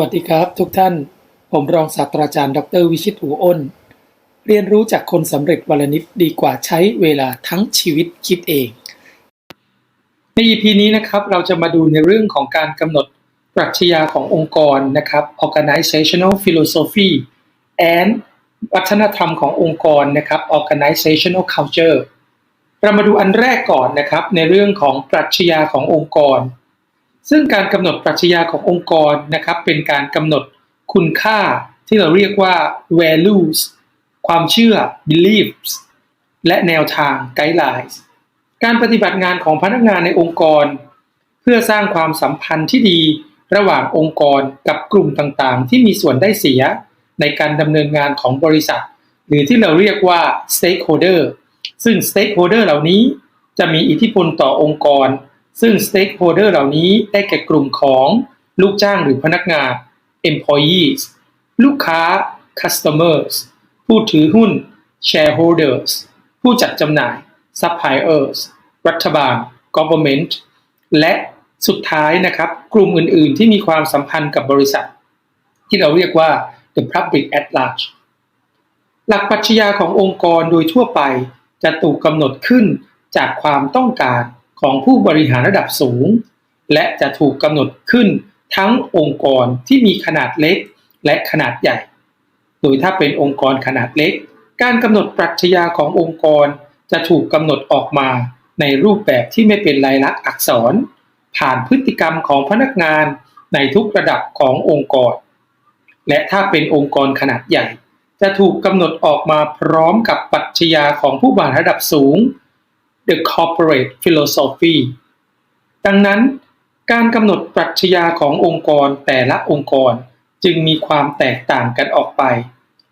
วัสดีครับ ทุกท่าน ผมรองศาสตราจารย์ ดร วิชิตอูอ้น เรียนรู้จากคนสำเร็จวันลนิดดีกว่าใช้เวลาทั้งชีวิตคิดเอง ใน EP นี้นะครับเราจะมาดูในเรื่องของการกำหนดปรัชญาขององค์กรนะครับ organizational philosophy and วัฒนธรรมขององค์กรนะครับ organizational culture เรามาดูอันแรกก่อนนะครับ ในเรื่องของปรัชญาขององค์กร ซึ่งการกำหนดปรัชญาขององค์กรนะครับเป็นการกำหนดคุณค่าที่เราเรียกว่า values ความเชื่อ beliefs และแนวทาง guidelines การปฏิบัติงานของพนักงานในองค์กร เพื่อสร้างความสัมพันธ์ที่ดีระหว่างองค์กรกับกลุ่มต่างๆ ที่มีส่วนได้เสียในการดำเนินงานของบริษัท หรือที่เราเรียกว่า stakeholder ซึ่ง stakeholder เหล่านี้จะมีอิทธิพลต่อองค์กร ซึ่ง stakeholder เหล่านี้ได้แก่กลุ่มของลูกจ้างหรือพนักงาน employees ลูกค้า customers ผู้ถือหุ้น shareholders ผู้จัดจำหน่าย suppliers รัฐบาล government และสุดท้ายนะครับกลุ่มอื่น ๆ ที่มีความสัมพันธ์กับบริษัท ที่เราเรียกว่า the public at large หลักปรัชญาขององค์กรโดยทั่วไปจะถูกกำหนดขึ้นจากความต้องการ ของผู้บริหารระดับสูง และจะถูกกำหนดขึ้นทั้งองค์กรที่มีขนาดเล็กและขนาดใหญ่ โดยถ้าเป็นองค์กรขนาดเล็ก การกำหนดปรัชญาขององค์กรจะถูกกำหนดออกมาในรูปแบบที่ไม่เป็นลายลักษณ์อักษร ผ่านพฤติกรรมของพนักงานในทุกระดับขององค์กร และถ้าเป็นองค์กรขนาดใหญ่ จะถูกกำหนดออกมาพร้อมกับปรัชญาของผู้บริหารระดับสูง The Corporate Philosophy ดังนั้น การกำหนดปรัชญาขององค์กรแต่ละองค์กรจึงมีความแตกต่างกันออกไป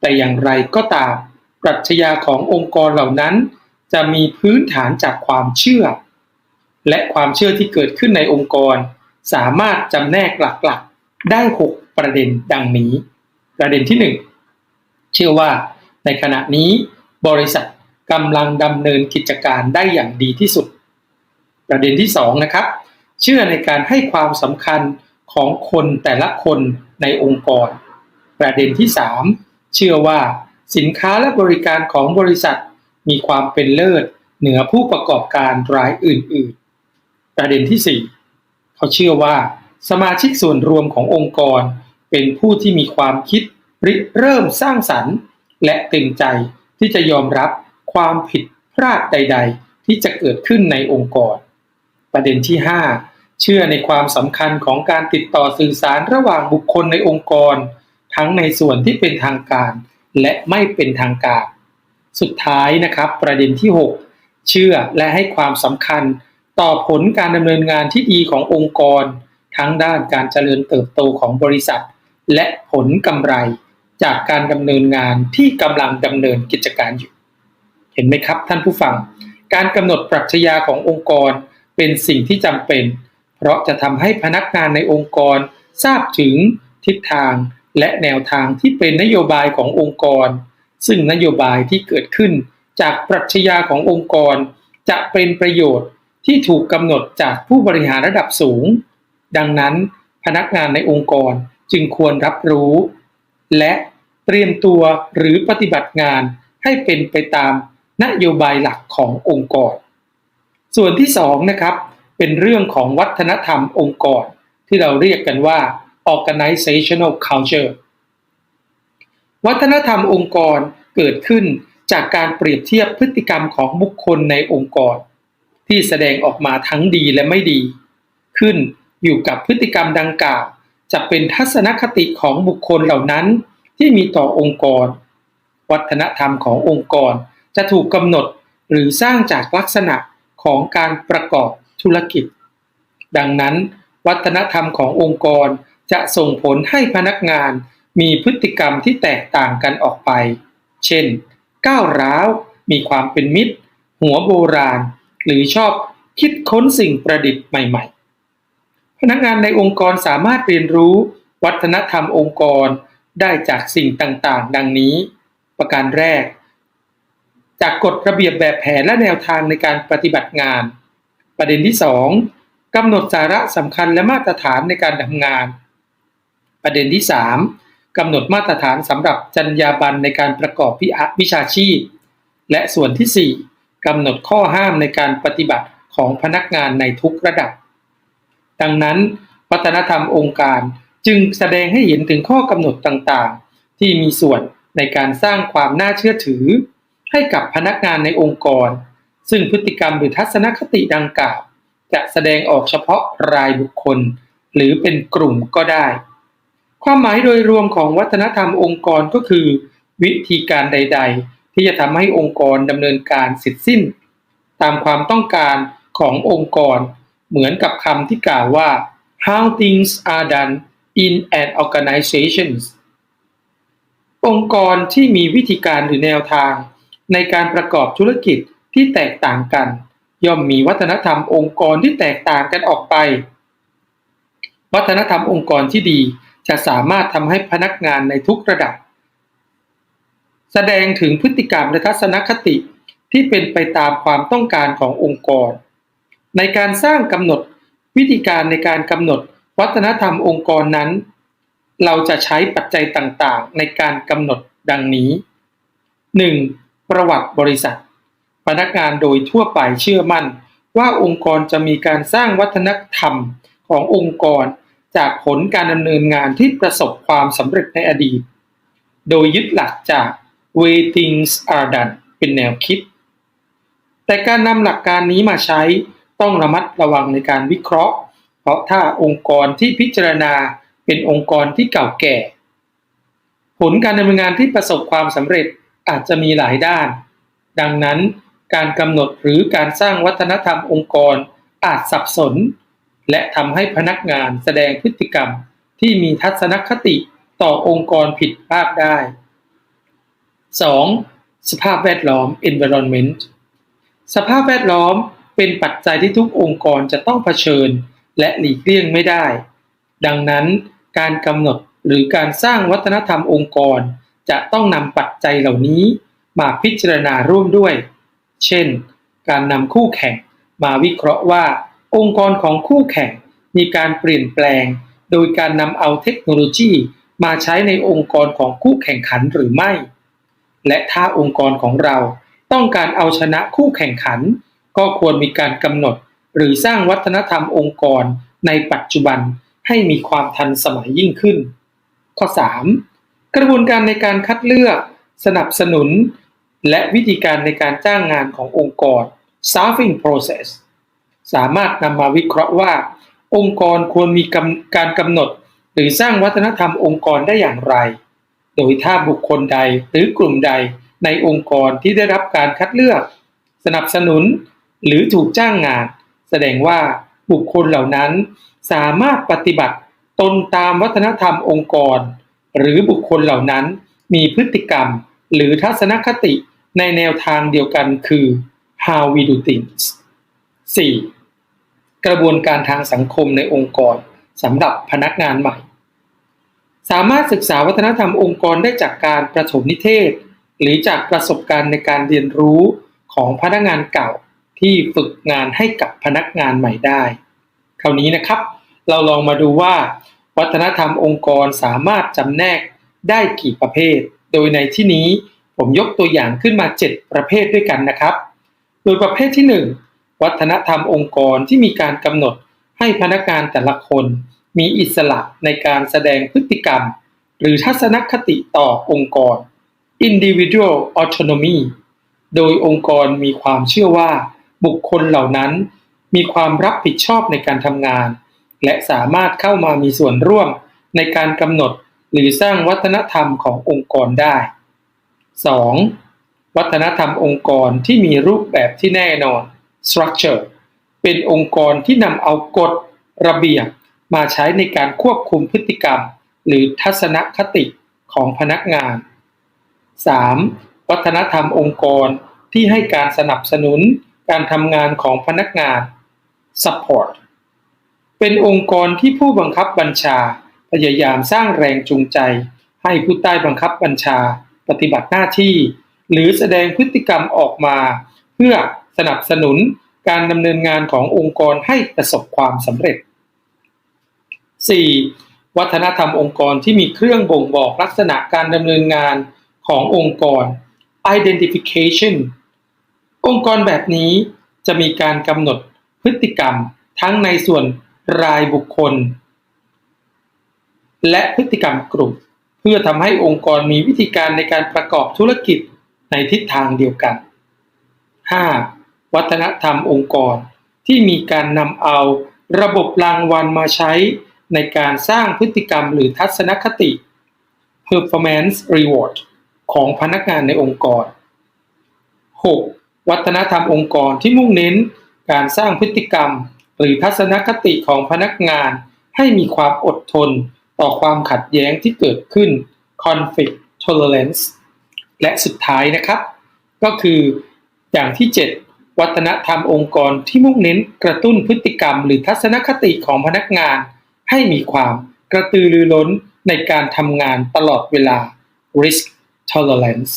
แต่อย่างไรก็ตาม ปรัชญาขององค์กรเหล่านั้น จะมีพื้นฐานจากความเชื่อ และความเชื่อที่เกิดขึ้นในองค์กร สามารถจำแนกหลักๆ ได้ 6 ประเด็นดังนี้ ประเด็นที่ 1 เชื่อว่าในขณะนี้บริษัท กำลังดำเนินกิจการได้อย่างดีที่สุด ประเด็นที่2นะครับ เชื่อในการให้ความสำคัญของคนแต่ละคนในองค์กร ประเด็นที่ 3 เชื่อว่าสินค้าและบริการของบริษัทมีความเป็นเลิศเหนือผู้ประกอบการรายอื่น ๆ ประเด็นที่ 4 เขาเชื่อว่า สมาชิกส่วนรวมขององค์กร เป็นผู้ที่มีความคิดริเริ่มสร้างสรรค์ และเต็มใจที่จะยอมรับ ความผิดพลาดใด ๆ ที่จะเกิดขึ้นในองค์กร ประเด็นที่ 5 เชื่อในความสำคัญของการติดต่อสื่อสารระหว่างบุคคลในองค์กร ทั้งในส่วนที่เป็นทางการ และไม่เป็นทางการ สุดท้ายนะครับ ประเด็นที่ 6 เชื่อและให้ความสำคัญต่อผลการดำเนินงานที่ดีขององค์กร ทั้งด้านการเจริญเติบโตของบริษัท และผลกำไรจากการดำเนินงานที่กำลังดำเนินกิจการอยู่ เห็นไหมครับท่านผู้ฟัง การกำหนดปรัชญาขององค์กรเป็นสิ่งที่จำเป็น เพราะจะทำให้พนักงานในองค์กรทราบถึงทิศทางและแนวทางที่เป็นนโยบายขององค์กร ซึ่งนโยบายที่เกิดขึ้นจากปรัชญาขององค์กร จะเป็นประโยชน์ที่ถูกกำหนดจากผู้บริหารระดับสูง ดังนั้นพนักงานในองค์กรจึงควรรับรู้ และเตรียมตัวหรือปฏิบัติงานให้เป็นไปตาม นโยบายหลักขององค์กร ส่วนที่2นะครับเป็นเรื่องของวัฒนธรรมองค์กร ที่เราเรียกกันว่า organizational culture วัฒนธรรมองค์กรเกิดขึ้นจากการเปรียบเทียบพฤติกรรมของบุคคลในองค์กร ที่แสดงออกมาทั้งดีและไม่ดี ขึ้นอยู่กับพฤติกรรมดังกล่าวจะเป็นทัศนคติของบุคคลเหล่านั้นที่มีต่อองค์กร วัฒนธรรมขององค์กร จะถูกกำหนดหรือสร้างจากลักษณะของการประกอบธุรกิจ ดังนั้น วัฒนธรรมขององค์กรจะส่งผลให้พนักงานมีพฤติกรรมที่แตกต่างกันออกไป เช่น ก้าวร้าว มีความเป็นมิตร หัวโบราณ หรือชอบคิดค้นสิ่งประดิษฐ์ใหม่ ๆ พนักงานในองค์กรสามารถเรียนรู้ วัฒนธรรมองค์กรได้จากสิ่งต่างๆ ดังนี้ ประการแรก จากกฎระเบียบแบบแผนและแนวทางในการปฏิบัติงาน ประเด็นที่ 2กำหนดสาระสำคัญและมาตรฐานในการทำงาน ประเด็นที่ 3กำหนดมาตรฐานสำหรับจรรยาบรรณในการประกอบวิชาชีพ และส่วนที่ 4กำหนดข้อห้ามในการปฏิบัติของพนักงานในทุกระดับ ดังนั้น วัฒนธรรมองค์การจึงแสดงให้เห็นถึงข้อกำหนดต่างๆ ที่มีส่วนในการสร้างความน่าเชื่อถือ ให้กับพนักงานในองค์กร ซึ่งพฤติกรรมหรือทัศนคติดังกล่าว จะแสดงออกเฉพาะรายบุคคล หรือเป็นกลุ่มก็ได้ ความหมายโดยรวมของวัฒนธรรมองค์กรก็คือ วิธีการใด ๆ ที่จะทำให้องค์กรดำเนินการเสร็จสิ้น ตามความต้องการขององค์กร เหมือนกับคำที่กล่าวว่า how things are done in an organization องค์กรที่มีวิธีการหรือแนวทาง ในการประกอบธุรกิจที่แตกต่างกัน ย่อมมีวัฒนธรรมองค์กรที่แตกต่างกันออกไป วัฒนธรรมองค์กรที่ดีจะสามารถทำให้พนักงานในทุกระดับ แสดงถึงพฤติกรรมและทัศนคติที่เป็นไปตามความต้องการขององค์กร ในการสร้างกำหนดวิธีการในการกำหนดวัฒนธรรมองค์กรนั้น เราจะใช้ปัจจัยต่างๆ ในการกำหนดดังนี้ 1. ประวัติบริษัท พนักงานโดยทั่วไปเชื่อมั่น ว่าองค์กรจะมีการสร้างวัฒนธรรมขององค์กร จากผลการดำเนินงานที่ประสบความสำเร็จในอดีต โดยยึดหลักจาก way things are done เป็นแนวคิด แต่การนำหลักการนี้มาใช้ต้องระมัดระวังในการวิเคราะห์ เพราะถ้าองค์กรที่พิจารณาเป็นองค์กรที่เก่าแก่ ผลการดำเนินงานที่ประสบความสำเร็จ อาจจะมีหลายด้าน ดังนั้นการกำหนดหรือการสร้างวัฒนธรรมองค์กรอาจสับสน และทำให้พนักงานแสดงพฤติกรรมที่มีทัศนคติต่อองค์กรผิดพลาดได้ 2. สภาพแวดล้อม environment สภาพแวดล้อมเป็นปัจจัยที่ทุกองค์กรจะต้องเผชิญ และหลีกเลี่ยงไม่ได้ ดังนั้นการกำหนดหรือการสร้างวัฒนธรรมองค์กร จะต้องนำปัจจัยเหล่านี้มาพิจารณาร่วมด้วย เช่น การนำคู่แข่งมาวิเคราะห์ว่า องค์กรของคู่แข่งมีการเปลี่ยนแปลง โดยการนำเอาเทคโนโลยี มาใช้ในองค์กรของคู่แข่งขันหรือไม่ และถ้าองค์กรของเราต้องการเอาชนะคู่แข่งขัน ก็ควรมีการกำหนด หรือสร้างวัฒนธรรมองค์กรในปัจจุบันให้มีความทันสมัยยิ่งขึ้น ข้อ 3. กระบวนการในการคัดเลือก สนับสนุน และวิธีการในการจ้างงานขององค์กร staffing process สามารถนำมาวิเคราะห์ว่า องค์กรควรมีการกำหนด หรือสร้างวัฒนธรรมองค์กรได้อย่างไร โดยถ้าบุคคลใดหรือกลุ่มใดในองค์กรที่ได้รับการคัดเลือก สนับสนุน หรือถูกจ้างงาน แสดงว่าบุคคลเหล่านั้น สามารถปฏิบัติตนตามวัฒนธรรมองค์กร หรือบุคคลเหล่านั้นมีพฤติกรรมหรือทัศนคติในแนวทางเดียวกันคือ how we do things 4. กระบวนการทางสังคมในองค์กรสำหรับพนักงานใหม่ สามารถศึกษาวัฒนธรรมองค์กรได้จากการประถมนิเทศ หรือจากประสบการณ์ในการเรียนรู้ของพนักงานเก่าที่ฝึกงานให้กับพนักงานใหม่ได้ คราวนี้นะครับ เราลองมาดูว่า วัฒนธรรมองค์กรสามารถจำแนกได้กี่ประเภท โดยในที่นี้ผมยกตัวอย่างขึ้นมา 7 ประเภทด้วยกันนะครับ โดยประเภทที่ 1 วัฒนธรรมองค์กรที่มีการกำหนดให้พนักงานแต่ละคน มีอิสระในการแสดงพฤติกรรม หรือทัศนคติต่อองค์กร individual autonomy โดยองค์กรมีความเชื่อว่า บุคคลเหล่านั้น มีความรับผิดชอบในการทำงาน และสามารถเข้ามามีส่วนร่วมในการกำหนดหรือสร้างวัฒนธรรมขององค์กรได้ 2. วัฒนธรรมองค์กรที่มีรูปแบบที่แน่นอน structure เป็นองค์กรที่นำเอากฎระเบียบมาใช้ในการควบคุมพฤติกรรม หรือทัศนคติของพนักงาน 3. วัฒนธรรมองค์กรที่ให้การสนับสนุนการทำงานของพนักงาน support เป็นองค์กรที่ผู้บังคับบัญชา พยายามสร้างแรงจูงใจ ให้ผู้ใต้บังคับบัญชา ปฏิบัติหน้าที่ หรือแสดงพฤติกรรมออกมา เพื่อสนับสนุนการดำเนินงานขององค์กรให้ประสบความสำเร็จ 4. วัฒนธรรมองค์กรที่มีเครื่องบ่งบอกลักษณะการดำเนินงานขององค์กร identification องค์กรแบบนี้จะมีการกำหนดพฤติกรรมทั้งในส่วน รายบุคคล และพฤติกรรมกลุ่ม เพื่อทำให้องค์กรมีวิธีการในการประกอบธุรกิจในทิศทางเดียวกัน 5. วัฒนธรรมองค์กรที่มีการนำเอาระบบรางวัลมาใช้ในการสร้างพฤติกรรมหรือทัศนคติ performance reward ของพนักงานในองค์กร 6. วัฒนธรรมองค์กรที่มุ่งเน้นการสร้างพฤติกรรม หรือทัศนคติของพนักงานให้มีความอดทนต่อความขัดแย้งที่เกิดขึ้น conflict tolerance และสุดท้ายนะครับ ก็คืออย่างที่ 7 วัฒนธรรมองค์กรที่มุ่งเน้นกระตุ้นพฤติกรรม หรือทัศนคติของพนักงาน ให้มีความกระตือรือร้นในการทำงานตลอดเวลา risk tolerance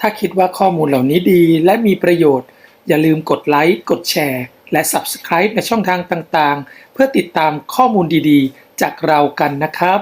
ถ้าคิดว่าข้อมูลเหล่านี้ดีและมีประโยชน์ อย่าลืมกดไลค์ กดแชร์ และ Subscribe ในช่องทางต่างๆ เพื่อติดตามข้อมูลดีๆ จากเรากันนะครับ